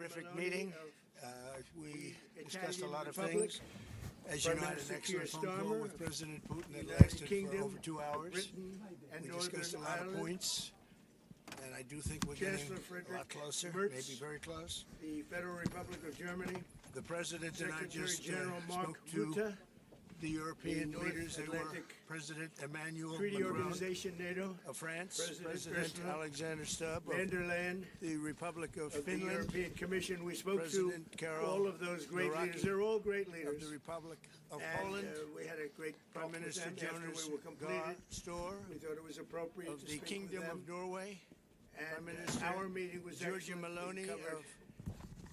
terrific meeting. Uh, we discussed a lot of things. As you know, I had Minister an excellent Keir phone call Starmer, with President Putin that United lasted for Kingdom, over two hours. Britain, and We discussed a lot of Ireland, points, and I do think we're getting Chancellor a lot closer, Merz. maybe very close. the Federal Republic of Germany, The president and I Secretary just uh, General Mark spoke to Rutte, the European North leaders. They were Atlantic President Emmanuel Treaty Macron Organization, NATO, of France, President President Ursula Alexander Stubb of der Leyen the Republic of of the Finland, European Commission. We spoke President to Carol all of those great Naraki leaders. They're all great of leaders. the Republic of And Poland, uh, we had a great talk Prime with Minister them after Jonas we were completed. Store We thought it was appropriate of to the speak Kingdom with of them. Norway, And Prime uh, Minister our meeting was Giorgia excellent. We Meloni covered- of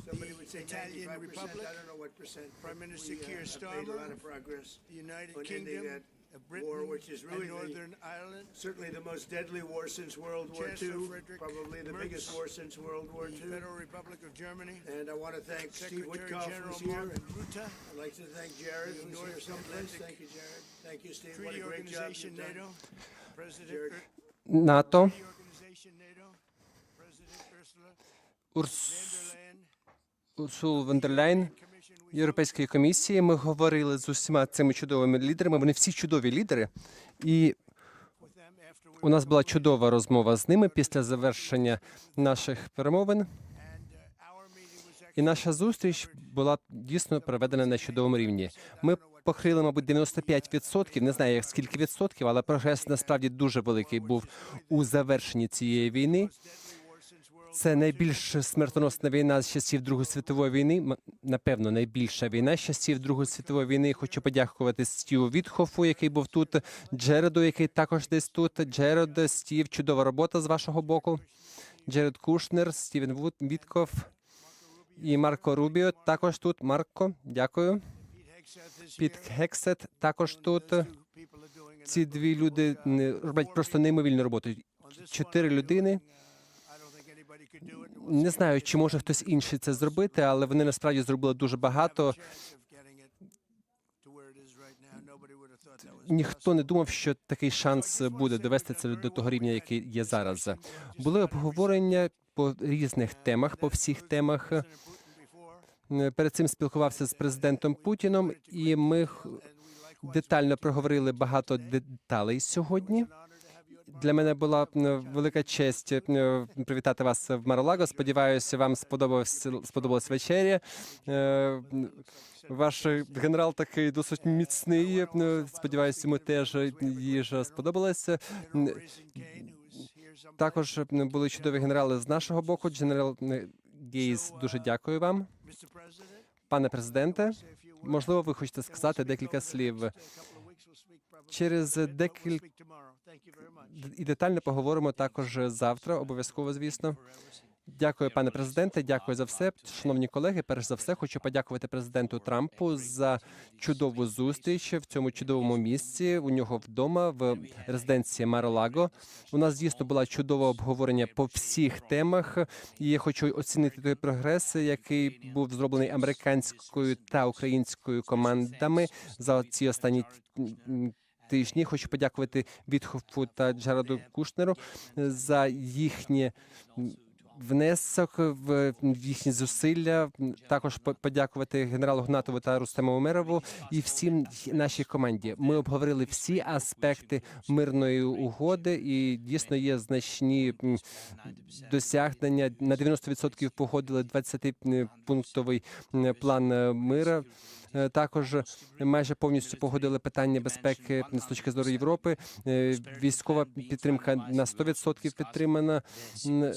Somebody would say Italian Republic. I don't know what percent. Prime Minister we, uh, Keir Starmer. Made a lot of progress. The United Kingdom. Britain, war, which is really Northern the, Ireland. Certainly the most deadly war since World War Chancellor II. Frederick probably the Mertz, biggest war since World War II. Federal Republic of Germany. And I want to thank Secretary Steve Woodcock General who's here. Ruta. I'd like to thank Jared who's here someplace. Thank you, Jared. Thank you, Steve. Treaty what a great job you've done. NATO. President NATO. President Ursula. Commission. We Європейської комісії. Ми говорили з усіма цими чудовими лідерами. Вони всі чудові лідери. І у нас була чудова розмова з ними після завершення наших перемовин. І наша зустріч була дійсно проведена на чудовому рівні. Ми покрили, мабуть, 95%, не знаю, як скільки відсотків, але прогрес насправді дуже великий був у завершенні цієї війни. Це найбільш смертоносна війна з часів Другої світової війни. Напевно, найбільша війна з часів Другої світової війни. Хочу подякувати Стіву Вітхофу, який був тут, Джереду, який також десь тут. Джеред, Стів, чудова робота з вашого боку. Джеред Кушнер, Стівен Вітков і Марко Рубіо також тут. Марко, дякую. Піт here. Гексет також тут. Ці дві люди роблять просто неймовільну роботу. Чотири людини. Не знаю, чи може хтось інший це зробити, але вони насправді зробили дуже багато. Ніхто не думав, що такий шанс буде довести це до того рівня, який є зараз. Були обговорення по різних темах, по всіх темах. Перед цим спілкувався з президентом Путіном, і ми детально проговорили багато деталей сьогодні. Для мене була велика честь привітати вас в Маралаго. Сподіваюся, вам сподобався сподобалась вечеря. Е, Ваш генерал такий досить міцний. Сподіваюся, йому теж їжа сподобалася. Також були чудові генерали з нашого боку. Генерал Гейс, дуже дякую вам, пане президенте. Можливо, ви хочете сказати декілька слів. Через a І детально поговоримо також завтра, обов'язково, звісно. Дякую, пане президенте. Дякую за все. Шановні колеги, перш за все, хочу подякувати президенту Трампу за чудову зустріч в цьому чудовому місці. У нього вдома в резиденції Маралаго. У нас дійсно була чудове обговорення по всіх темах. І я хочу оцінити той прогрес, який був зроблений американською та українською командами за ці останні тижні. Хочу подякувати Вітхофу та Джараду Кушнеру за їхнє внесок в їхні зусилля. Також по- подякувати генералу Гнатову та Рустему Умерову і всім нашій команді. Ми обговорили всі аспекти мирної угоди, і дійсно є значні досягнення. На 90% погодили 20-пунктовий план е, мира. Е, Також майже повністю погодили питання безпеки з точки зору Європи. Е, Військова підтримка на 100% підтримана. М,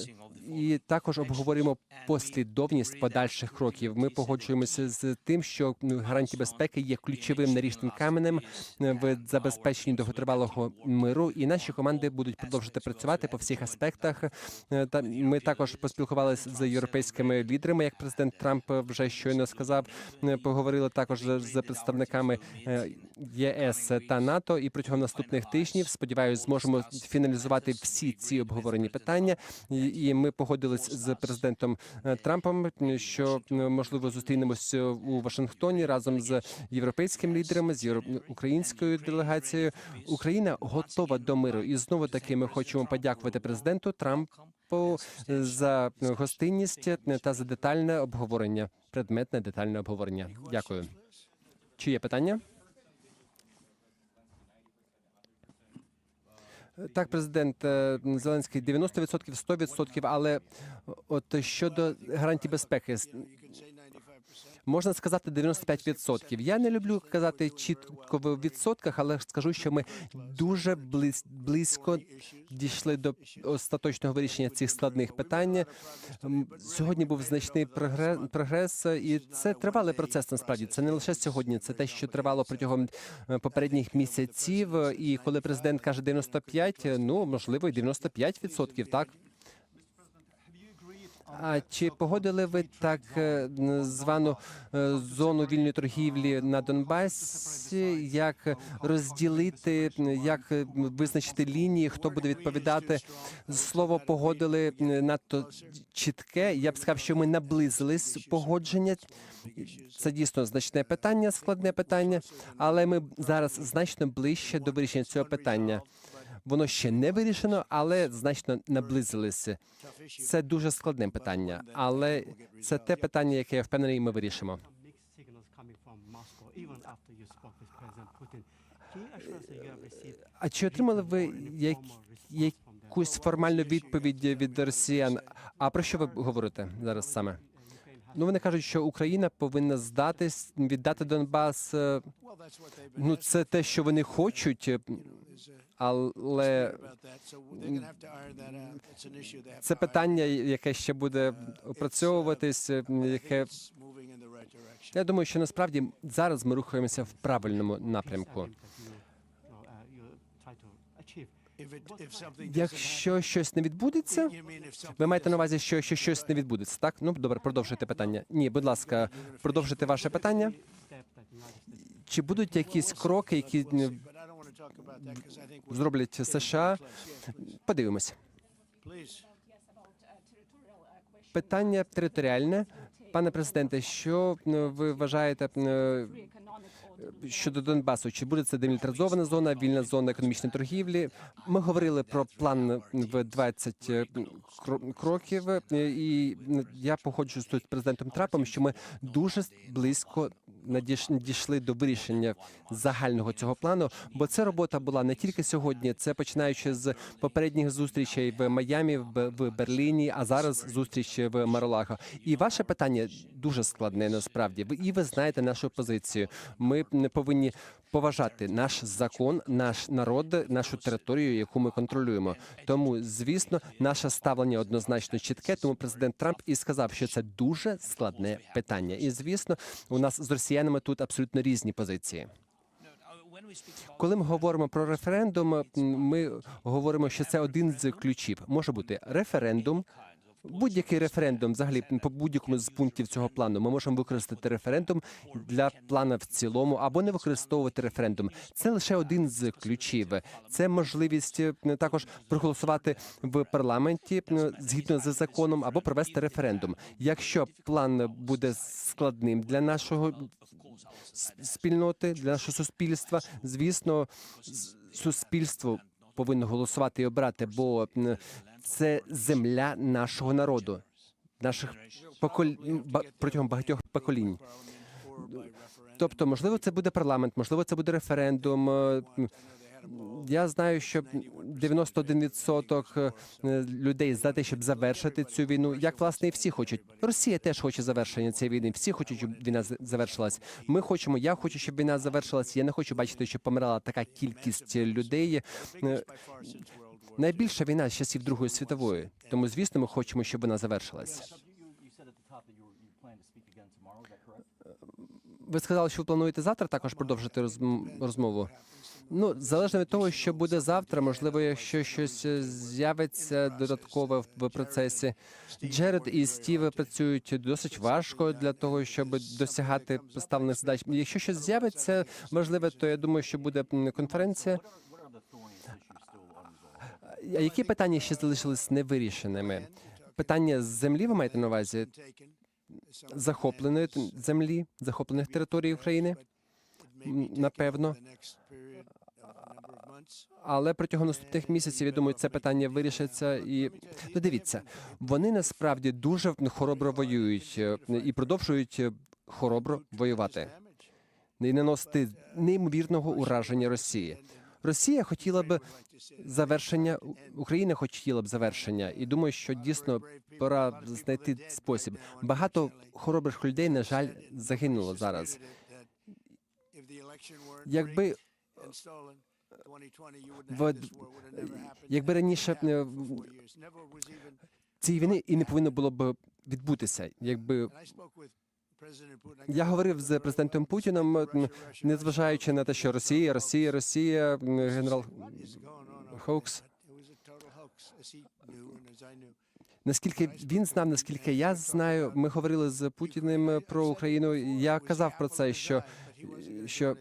Також обговорюємо послідовність подальших кроків. Ми погоджуємося з тим, що ну, гарантії безпеки є ключовим наріжним каменем е, в забезпеченні довготривалого миру. І наші команди будуть продовжувати працювати по всіх аспектах. Е, Та ми також поспілкувалися з європейськими лідерами, як президент Трамп вже щойно сказав. Е, Поговорили також з представниками ЄС та НАТО. І протягом наступних тижнів сподіваюся, зможемо фіналізувати всі ці обговорені питання. І- ми погодились з президентом е, Трампом, що е, можливо зустрінемося у Вашингтоні разом з європейськими лідерами, з українською делегацією. Україна готова до миру, і знову таки ми хочемо подякувати президенту Трампу за гостинність та за детальне обговорення, предметне детальне обговорення. Дякую. Чи є питання? Так, президент е, Зеленський 90%, 100%, але от щодо гарантій безпеки, можна сказати 95%. Я не люблю казати чітко в відсотках, але скажу, що ми дуже близ- близько дійшли до остаточного вирішення цих складних питань. Сьогодні був значний прогре- прогрес, і це тривалий процес. Насправді це не лише сьогодні, це те, що тривало протягом е, попередніх місяців. І коли президент каже 95, ну можливо, і 95%, так. А чи погодили ви так е, звану е, зону вільної торгівлі на Донбасі? Як розділити, як е, визначити лінії, хто буде відповідати? Слово погодили надто чітке. Я б сказав, що ми наблизились погодження. Це дійсно значне питання, складне питання, але ми зараз значно ближче до вирішення цього питання. Воно ще не вирішено, але значно наблизилися. Це дуже складне питання, але це те питання, яке я впевнений, ми вирішимо. А чи отримали ви як, якусь формальну відповідь від росіян? А про що ви говорите зараз саме? Ну вони кажуть, що Україна повинна здатись, віддати Донбас. е, Ну це те, що вони хочуть, е, але це питання, яке ще буде опрацьовуватись, out. I think яке я думаю, що насправді зараз ми рухаємося в правильному напрямку. uh, Якщо щось не відбудеться, ви маєте на увазі, що якщо щось не відбудеться, так? Ну добре, продовжуйте питання. Ні, будь ласка, продовжуйте ваше питання. Чи будуть якісь кроки, які зроблять США? Подивимося. Питання територіальне. Пане президенте, що е, ви вважаєте е, щодо Донбасу? Чи буде це демілітаризована зона, вільна зона економічної торгівлі? Ми говорили про план в 20 кро- кроків, е, і я тут з президентом Трампом, що ми дуже близько надіш- дійшли до вирішення загального цього плану, бо це робота була не тільки сьогодні, це починаючи з попередніх зустрічей в Майамі, в Берліні, а зараз зустріч в Маролаго. І ваше питання дуже складне насправді. І ви знаєте нашу позицію. Ми повинні поважати наш закон, наш народ, нашу територію, яку ми контролюємо. Тому, звісно, наше ставлення однозначно чітке. Тому президент Трамп і сказав, що це дуже складне питання. І звісно, у нас з росіянами тут абсолютно різні позиції. Коли ми говоримо про референдум, ми говоримо, що це один з ключів. Може бути референдум. Будь-який референдум, взагалі по будь-якому з пунктів цього плану, ми можемо використати референдум для плана в цілому або не використовувати референдум. Це лише один з ключів. Це можливість е, також проголосувати в парламенті е, згідно з законом або провести референдум. Якщо план буде складним для нашого спільноти, для нашого суспільства. Звісно, суспільство повинно голосувати і обрати, бо м, це земля нашого народу, наших поколь... протягом багатьох поколінь. Тобто, можливо, це буде парламент, можливо, це буде референдум. е, Я знаю, що 91% е, людей за те, щоб завершити цю війну, як власне і всі хочуть. Росія теж хоче завершення цієї війни. Всі хочуть, щоб війна завершилась. Ми хочемо. Я хочу, щоб війна завершилась. Я не хочу бачити, щоб помирала така кількість людей. Найбільша війна з часів Другої світової. Тому, звісно, ми хочемо, щоб вона завершилась. Ви сказали, що ви плануєте завтра також продовжити розм- розмову. Ну, залежно від того, що буде завтра, можливо, якщо щось е, з'явиться додаткове в- процесі. Джеред і Стів працюють досить важко для того, щоб досягати поставлених задач. Якщо щось з'явиться важливе, то я думаю, що буде конференція. А які питання ще залишились невирішеними? Питання з землі ви маєте на увазі захопленої землі, захоплених територій України? напевно. Але протягом наступних місяців, я думаю, це питання вирішиться. І ну, дивіться, вони насправді дуже хоробро воюють е, і продовжують е, хоробро воювати і наносити неймовірного ураження Росії. Росія хотіла б завершення, Україна хотіла б завершення, і думаю, що дійсно пора знайти спосіб. Багато хоробрих людей, на жаль, загинуло зараз. Якби в- якби раніше е, цієї війни і не повинно було б відбутися, якби я говорив з президентом Путіном, незважаючи на те, що Росія, Росія, Росія, генерал Хоукс. Наскільки він знав, наскільки я знаю, ми говорили з Путіним про Україну. Я казав про це, що, що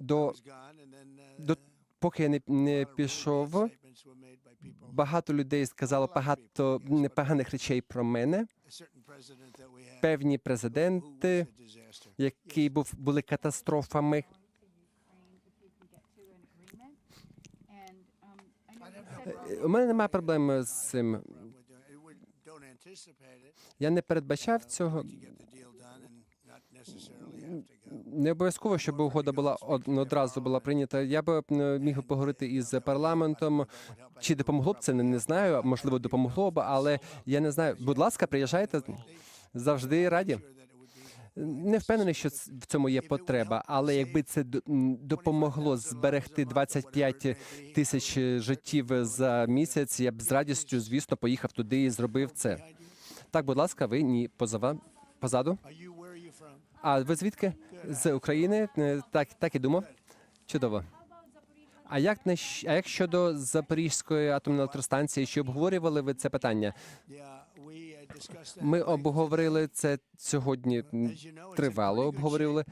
до, до поки я не, не пішов, багато людей сказало багато непоганих речей про мене. Певні президенти, які був були катастрофами. Um, Е, У мене немає проблем з цим. Я не передбачав цього. Не обов'язково, щоб угода була од- одразу була прийнята. Я б міг поговорити із парламентом. Чи допомогло б це? Не, знаю. Можливо, допомогло б, але я не знаю. Будь ласка, приїжджайте завжди раді. Не впевнений, що в цьому є потреба, але якби це допомогло зберегти 25 тисяч життів за місяць, я б з радістю, звісно, поїхав туди і зробив це. Так, будь ласка, ви ні позава позаду. А ви звідки? З України? Е, Так, так і думав. Чудово. А як не а як щодо Запорізької атомної електростанції? Чи обговорювали ви це питання? Ми обговорили це сьогодні. Тривало обговорювали.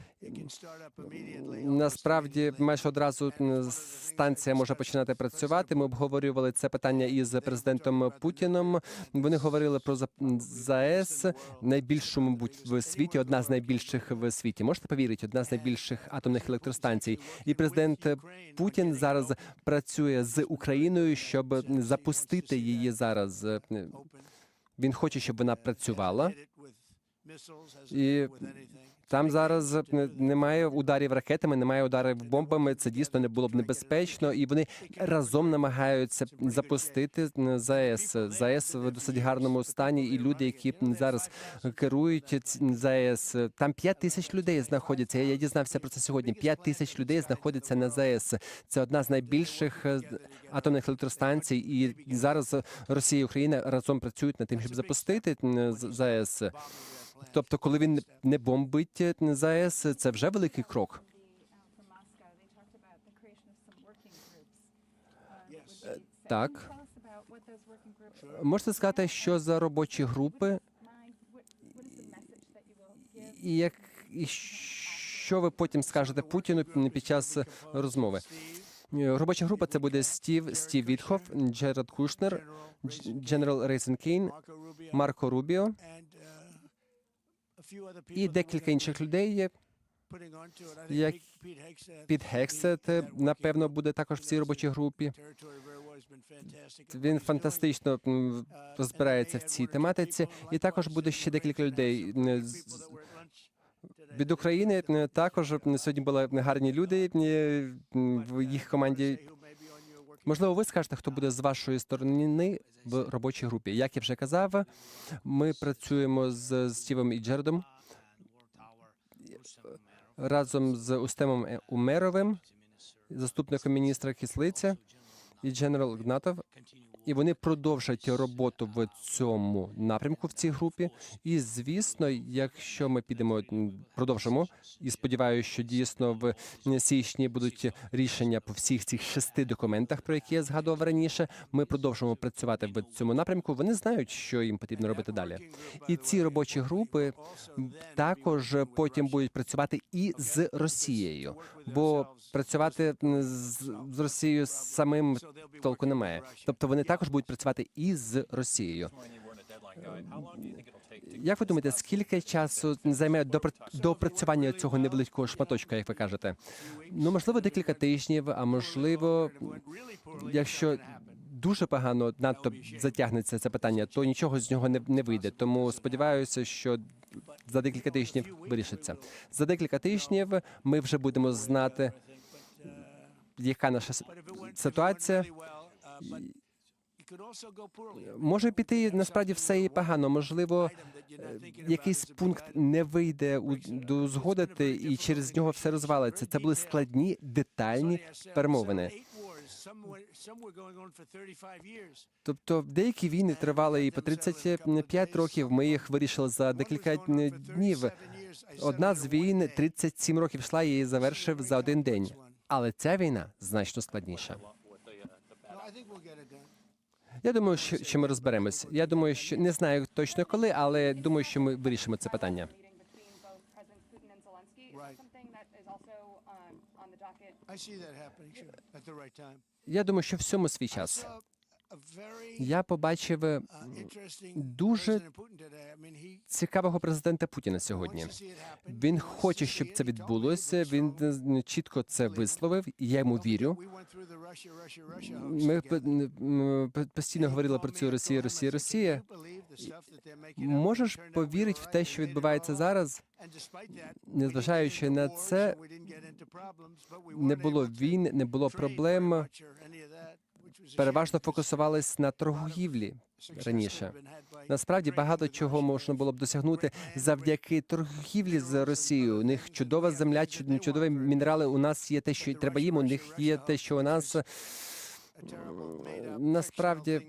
Насправді, майже одразу станція може починати працювати. Ми обговорювали це питання із президентом Путіном. Вони говорили про ЗАЕС, найбільшу, мабуть, в світі, одна з найбільших в світі. Можете повірити, одна з найбільших атомних електростанцій. І президент Путін зараз працює з Україною, щоб запустити її зараз. Він хоче, щоб вона працювала. І Там зараз немає ударів ракетами, немає ударів бомбами. Це дійсно не було б небезпечно, і вони разом намагаються запустити ЗАЕС. ЗАЕС в досить гарному стані. І люди, які зараз керують ЗАЕС, там 5 тисяч людей знаходяться. Я дізнався про це сьогодні. 5 тисяч людей знаходяться на ЗАЕС. Це одна з найбільших е, атомних електростанцій. І зараз Росія і Україна разом працюють над тим, щоб запустити ЗАЕС. Тобто, коли він не бомбить е, ЗАЕС, це вже великий крок. set. так. Можете сказати, що за робочі групи, і як і що ви потім скажете Путіну під час розмови? Е, Робоча група це буде Стів Стів Вітхоф, Джеред Кушнер, Дж- Дженерал Рейзен Кейн, Марко Рубіо і декілька інших людей. є. як Під Гексет, напевно, буде також в цій робочій групі. Він фантастично розбирається в цій тематиці, і також буде ще декілька людей від України. Також сьогодні були гарні люди в їх команді. Можливо, ви скажете, хто буде з вашої сторони в робочій групі. Як я вже казав, ми працюємо з Стівом і Джередом разом з Устемом Умеровим, заступником міністра Кислиця і Дженерал Гнатов. І вони продовжать роботу в цьому напрямку в цій групі. І звісно, якщо ми підемо продовжимо, і сподіваюся, що дійсно в січні будуть рішення по всіх цих шести документах, про які я згадував раніше. Ми продовжимо працювати в цьому напрямку. Вони знають, що їм потрібно робити далі. І ці робочі групи також потім будуть працювати і з Росією, бо працювати з, Росією самим толку немає. Тобто вони також будуть працювати і з Росією. Як ви думаєте, скільки часу займе допра- доопрацювання цього невеличкого шматочка, як ви кажете? Ну, можливо, декілька тижнів, а можливо, якщо дуже погано надто затягнеться це питання, то нічого з нього не, не вийде. Тому сподіваюся, що за декілька тижнів вирішиться. За декілька тижнів ми вже будемо знати, яка наша ситуація. Може піти насправді все і погано. Можливо, е, якийсь пункт не вийде до узгодити, і через нього все розвалиться. Це були складні, детальні перемовини. Тобто деякі війни тривали і по 35 років. Ми їх вирішили за декілька днів. Одна з війн 37 років йшла і її завершив за один день. Але ця війна значно складніша. Я думаю, що, ми розберемось. Я думаю, що не знаю точно коли, але думаю, що ми вирішимо це питання. um. Я думаю, що всьому свій час. Я побачив е, uh, дуже цікавого президента Путіна сьогодні. Він хоче, щоб це відбулося. Він е, чітко це висловив. Я йому вірю. Ми постійно говорили про цю Росію, Росія, said, "Can Росія. Можеш повірити в те, що відбувається зараз? Незважаючи на це, Не було війн, не було проблем. Переважно фокусувались на торгівлі раніше. Насправді багато чого можна було б досягнути завдяки торгівлі з Росією. У них чудова земля, чудові мінерали. У нас є те, що треба їм. У них є те, що у нас. Насправді,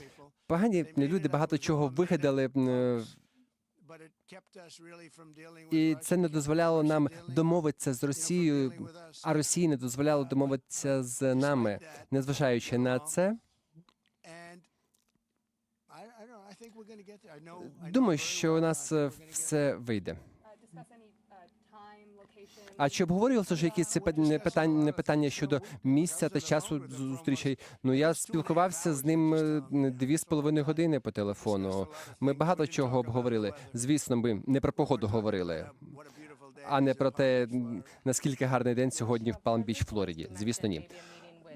people. Погані люди багато чого вигадали, і це не дозволяло нам домовитися з Росією, а Росії не дозволяло домовитися з нами. Незважаючи на це, думаю, що у нас е, все вийде. А чи обговорювалися ж якісь питання, питання щодо місця та часу зустрічей? Ну я спілкувався з ним е, дві з половиною години по телефону. Ми багато чого обговорили. Звісно, ми не про погоду говорили, а не про те, наскільки гарний день сьогодні в Палм-Біч, Флориді. Звісно, ні.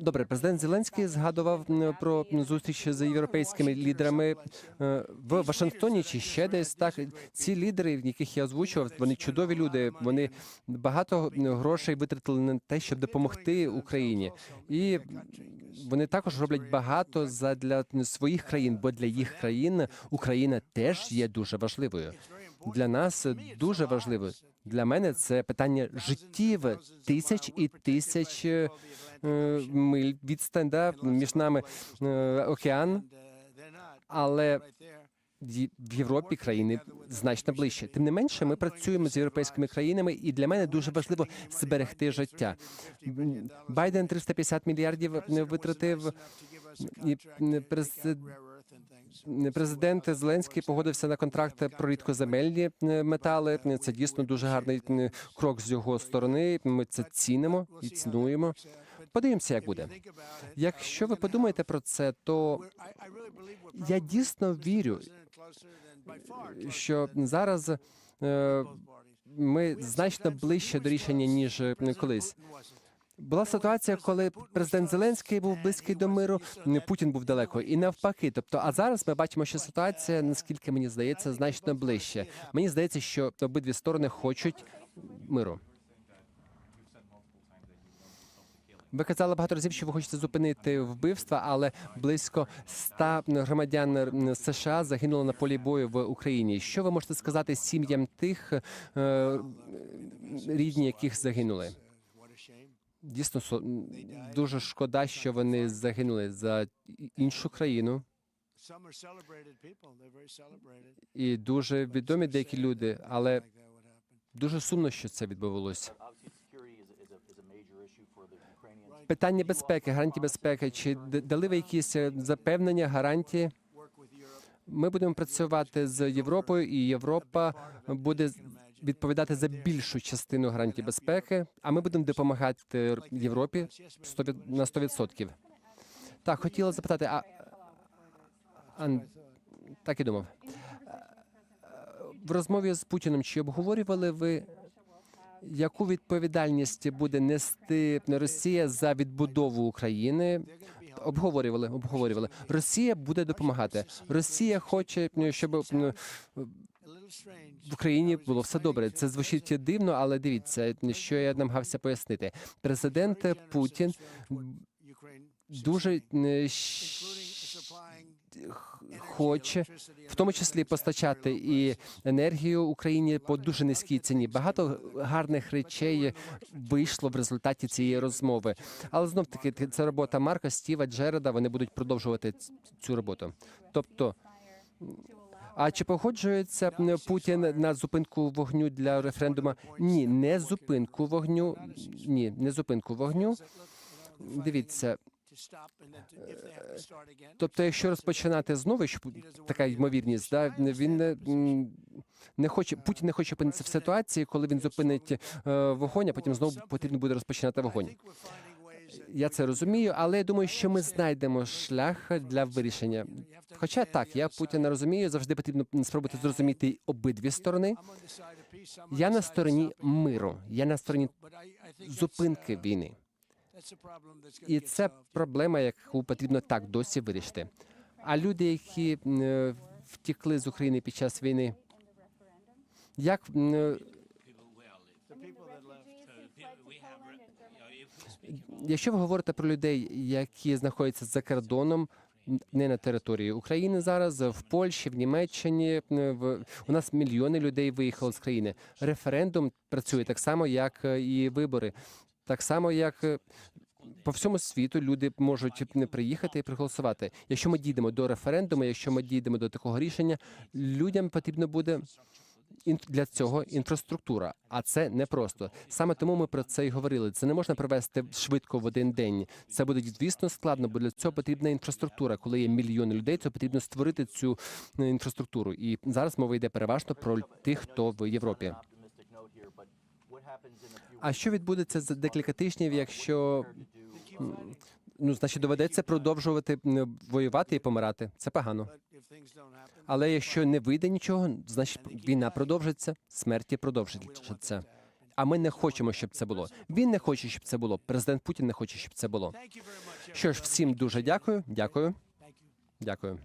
Добре, президент Зеленський згадував про зустріч з європейськими лідерами е, в Вашингтоні чи ще десь. Так ці лідери, яких я озвучував, вони чудові люди. Вони багато грошей витратили на те, щоб допомогти Україні, і вони також роблять багато задля своїх країн, бо для їх країн Україна теж є дуже важливою. Для нас дуже важливо. Для мене це питання життів тисяч і тисяч е, миль відстань між нами е, океан, але в Європі країни значно ближче. Тим не менше, ми працюємо з європейськими країнами, і для мене дуже важливо зберегти життя. Байден 350 мільярдів не витратив. І м, през- Президент Зеленський погодився на контракт про рідкоземельні е, метали. Це дійсно дуже гарний крок з його сторони. Ми це цінимо і цінуємо. Подивимося, як буде. Якщо ви подумаєте про це, то я дійсно вірю, що зараз е, ми значно ближче до рішення ніж е, колись. Була ситуація, коли президент Зеленський був близький до миру, Путін був далеко, і навпаки. Тобто, а зараз ми бачимо, що ситуація, наскільки мені здається, значно ближче. Мені здається, що обидві сторони хочуть миру. Ви казали багато разів, що ви хочете зупинити вбивства, але близько ста громадян США загинуло на полі бою в Україні. Що ви можете сказати сім'ям тих е, рідні, яких загинули? Дійсно, дуже шкода, що вони загинули за іншу країну. І дуже відомі деякі люди, але дуже сумно, що це відбувалося. Питання безпеки, гарантії безпеки. Чи дали ви якісь е, запевнення, гарантії? Ми будемо працювати з Європою, і Європа буде відповідати за більшу частину гарантій безпеки. А ми будемо допомагати Європі 100 на 100%. Так, хотіла запитати, а, а так і думав. В розмові з Путіним чи обговорювали ви, яку відповідальність буде нести Росія за відбудову України? Обговорювали, обговорювали. Росія буде допомагати. Росія хоче, щоб м, в Україні було все добре. Це звучить дивно, але дивіться, що я намагався пояснити. Президент Путін дуже е, хоче, в тому числі постачати і енергію Україні по дуже низькій ціні. Багато гарних речей вийшло в результаті цієї розмови. Але знов таки це робота Марка, Стіва, Джереда. Вони будуть продовжувати цю роботу. Тобто. А чи погоджується Путін на зупинку вогню для референдуму? Ні, не зупинку вогню. Ні, не зупинку вогню. Дивіться, тобто, якщо розпочинати знову, що така ймовірність, да, він не, не хоче Путін не хоче опинитися в ситуації, коли він зупинить е, вогонь, а потім знову потрібно буде розпочинати вогонь. Я це розумію, але я думаю, що ми знайдемо шлях для вирішення. Хоча так, я Путіна розумію, завжди потрібно спробувати зрозуміти обидві сторони. Я на стороні миру, я на стороні зупинки війни. І це проблема, яку потрібно так досі вирішити. А люди, які е, втікли з України під час війни, як якщо ви говорите про людей, які знаходяться за кордоном, не на території України зараз, в Польщі, в Німеччині, в у нас мільйони людей виїхали з країни. Референдум працює так само, як е, і вибори, так само як. е, По всьому світу люди можуть не приїхати і проголосувати. Якщо ми дійдемо до референдуму, якщо ми дійдемо до такого рішення, людям потрібно буде для цього інфраструктура. А це непросто. Саме тому ми про це і говорили. Це не можна провести швидко в один день. Це буде звісно складно, бо для цього потрібна інфраструктура. Коли є мільйони людей, то потрібно створити цю е, інфраструктуру. І зараз мова йде переважно про тих, хто в Європі. А що відбудеться за декілька тижнів, якщо ну, значить, доведеться продовжувати воювати і помирати? Це погано. Але якщо не вийде нічого, значить війна продовжиться, смерті продовжиться. А ми не хочемо, щоб це було. Він не хоче, щоб це було. Президент Путін не хоче, щоб це було. Що ж, всім дуже дякую. Дякую. Дякую.